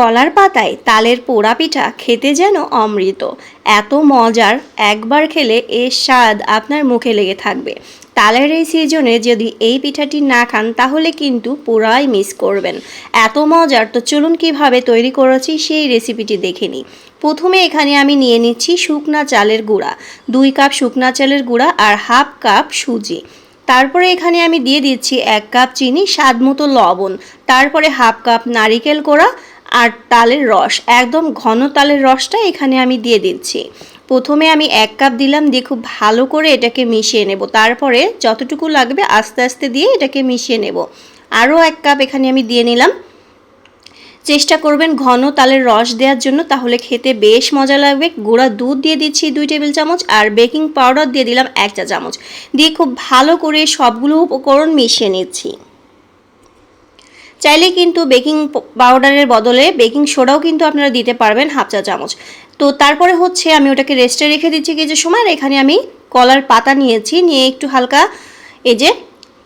কলার পাতায় তালের পোড়া পিঠা খেতে যেন অমৃত। এত মজার একবার খেলে এর স্বাদ আপনার মুখে লেগে থাকবে। তালের এই সিজনে যদি এই পিঠাটি না খান, তাহলে কিন্তু পুরাই মিস করবেন। এত মজার। তো চলুন কীভাবে তৈরি করেছি সেই রেসিপিটি দেখে নিই। প্রথমে এখানে আমি নিয়ে নিচ্ছি শুকনা চালের গুঁড়া। দুই কাপ শুকনা চালের গুঁড়া আর হাফ কাপ সুজি। তারপরে এখানে আমি দিয়ে দিচ্ছি এক কাপ চিনি, স্বাদ মতো লবণ। তারপরে হাফ কাপ নারিকেল কোড়া আর তালের রস, একদম ঘন তালের রসটা এখানে আমি দিয়ে দিচ্ছি। প্রথমে আমি এক কাপ দিলাম, দিয়ে খুব ভালো করে এটাকে মিশিয়ে নেব। তারপরে যতটুকু লাগবে আস্তে আস্তে দিয়ে এটাকে মিশিয়ে নেব। আরও এক কাপ এখানে আমি দিয়ে নিলাম। চেষ্টা করবেন ঘন তালের রস দেওয়ার জন্য, তাহলে খেতে বেশ মজা লাগবে। গুঁড়া দুধ দিয়ে দিচ্ছি দুই টেবিল চামচ আর বেকিং পাউডার দিয়ে দিলাম এক চা চামচ। দিয়ে খুব ভালো করে সবগুলো উপকরণ মিশিয়ে নিচ্ছি। চাইলে কিন্তু বেকিং পাউডারের বদলে বেকিং সোডাও কিন্তু আপনারা দিতে পারবেন হাফ চা চামচ। তো তারপরে হচ্ছে আমি ওটাকে রেস্টে রেখে দিচ্ছি কিছু সময় এখানে আমি কলার পাতা নিয়েছি। নিয়ে একটু হালকা এই যে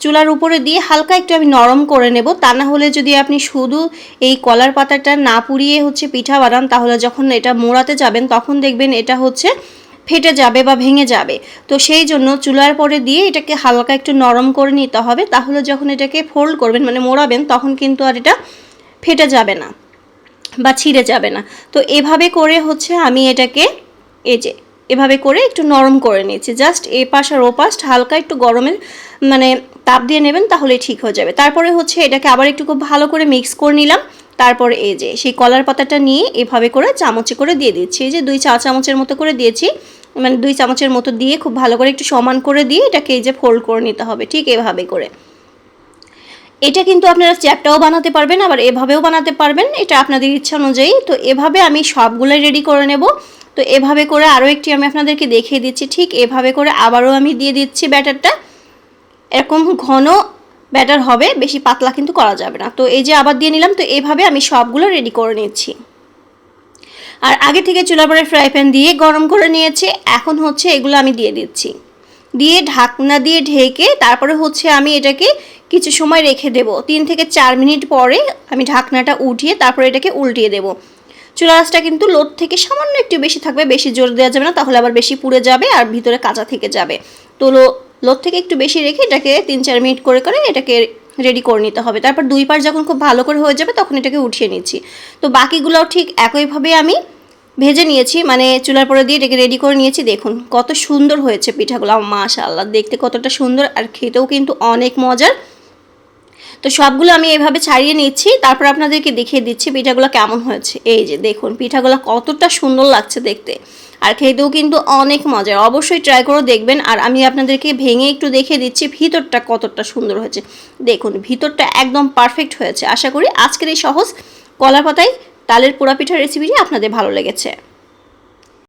চুলার উপরে দিয়ে হালকা একটু আমি নরম করে নেব। তা না হলে যদি আপনি শুধু এই কলার পাতাটা না পুড়িয়ে হচ্ছে পিঠা বানান, তাহলে যখন এটা মোড়াতে যাবেন তখন দেখবেন এটা হচ্ছে ফেটে যাবে বা ভেঙে যাবে। তো সেই জন্য চুলার পরে দিয়ে এটাকে হালকা একটু নরম করে নিতে হবে। তাহলে যখন এটাকে ফোল্ড করবেন মানে মোড়াবেন, তখন কিন্তু আর এটা ফেটে যাবে না বা ছিঁড়ে যাবে না। তো এভাবে করে হচ্ছে আমি এটাকে এই যে, এভাবে করে একটু নরম করে নিয়েছি। জাস্ট এ পাশ আর ও পাশ হালকা একটু গরমের মানে তাপ দিয়ে নেবেন তাহলে ঠিক হয়ে যাবে। তারপরে হচ্ছে এটাকে আবার একটু খুব ভালো করে মিক্স করে নিলাম। তারপরে এই যে, সেই কলার পাতাটা নিয়ে এভাবে করে চামচে করে দিয়ে দিচ্ছি। এই যে দুই চা চামচের মতো করে দিয়েছি। মানে দুই চামচের মতো দিয়ে খুব ভালো করে একটু সমান করে দিয়ে এটাকে এই যে ফোল্ড করে নিতে হবে, ঠিক এভাবে করে। এটা কিন্তু আপনারা চ্যাপটাও বানাতে পারবেন, আবার এভাবেও বানাতে পারবেন। এটা আপনাদের ইচ্ছা অনুযায়ী। তো এভাবে আমি সবগুলোই রেডি করে নেব। তো এভাবে করে আরও একটি আমি আপনাদেরকে দেখিয়ে দিচ্ছি। ঠিক এভাবে করে আবারও আমি দিয়ে দিচ্ছি ব্যাটারটা। এরকম ঘন ব্যাটার হবে, বেশি পাতলা কিন্তু করা যাবে না। তো এই যে আবার দিয়ে নিলাম, তো এভাবে আমি সবগুলো রেডি করে নিচ্ছি। আর আগে থেকে চুলার পরে ফ্রাই প্যান দিয়ে গরম করে নিয়েছে, এখন হচ্ছে এগুলো আমি দিয়ে দিচ্ছি। দিয়ে ঢাকনা দিয়ে ঢেকে তারপরে হচ্ছে আমি এটাকে কিছু সময় রেখে দেব। তিন থেকে চার মিনিট পরে আমি ঢাকনাটা উঠিয়ে তারপরে এটাকে উল্টিয়ে দেব। চুলা আঁচটা কিন্তু লোড থেকে সামান্য একটু বেশি থাকবে, বেশি জোর দেওয়া যাবে না, তাহলে আবার বেশি পুড়ে যাবে আর ভিতরে কাঁচা থেকে যাবে। তো লোড থেকে একটু বেশি রেখে এটাকে তিন চার মিনিট করে করে এটাকে রেডি করে নিতে হবে। তারপর দুই পার যখন খুব ভালো করে হয়ে যাবে তখন এটাকে উঠিয়ে নিচ্ছি। তো বাকিগুলোও ঠিক একইভাবে আমি ভেজে নিয়েছি মানে চুলার পরে দিয়ে এটাকে রেডি করে নিয়েছি। দেখুন কত সুন্দর হয়েছে পিঠাগুলো মাশাল্লাহ দেখতে কতটা সুন্দর আর খেতেও কিন্তু অনেক মজার। তো সবগুলো আমি এভাবে ছাড়িয়ে নিচ্ছি, তারপর আপনাদেরকে দেখিয়ে দিচ্ছি পিঠাগুলো কেমন হয়েছে। এই যে দেখুন, পিঠাগুলো কতটা সুন্দর লাগছে দেখতে। আর খেতেও কিন্তু অনেক মজার। অবশ্যই ট্রাই করে দেখবেন। আর আমি আপনাদেরকে ভেঙে একটু দেখিয়ে দিচ্ছি ভিতরটা কতটা সুন্দর হয়েছে। দেখুন, ভিতরটা একদম পারফেক্ট হয়েছে। আশা করি আজকের এই সহজ কলা পাতায় তালের পোড়া পিঠার রেসিপিটি আপনাদের ভালো লেগেছে।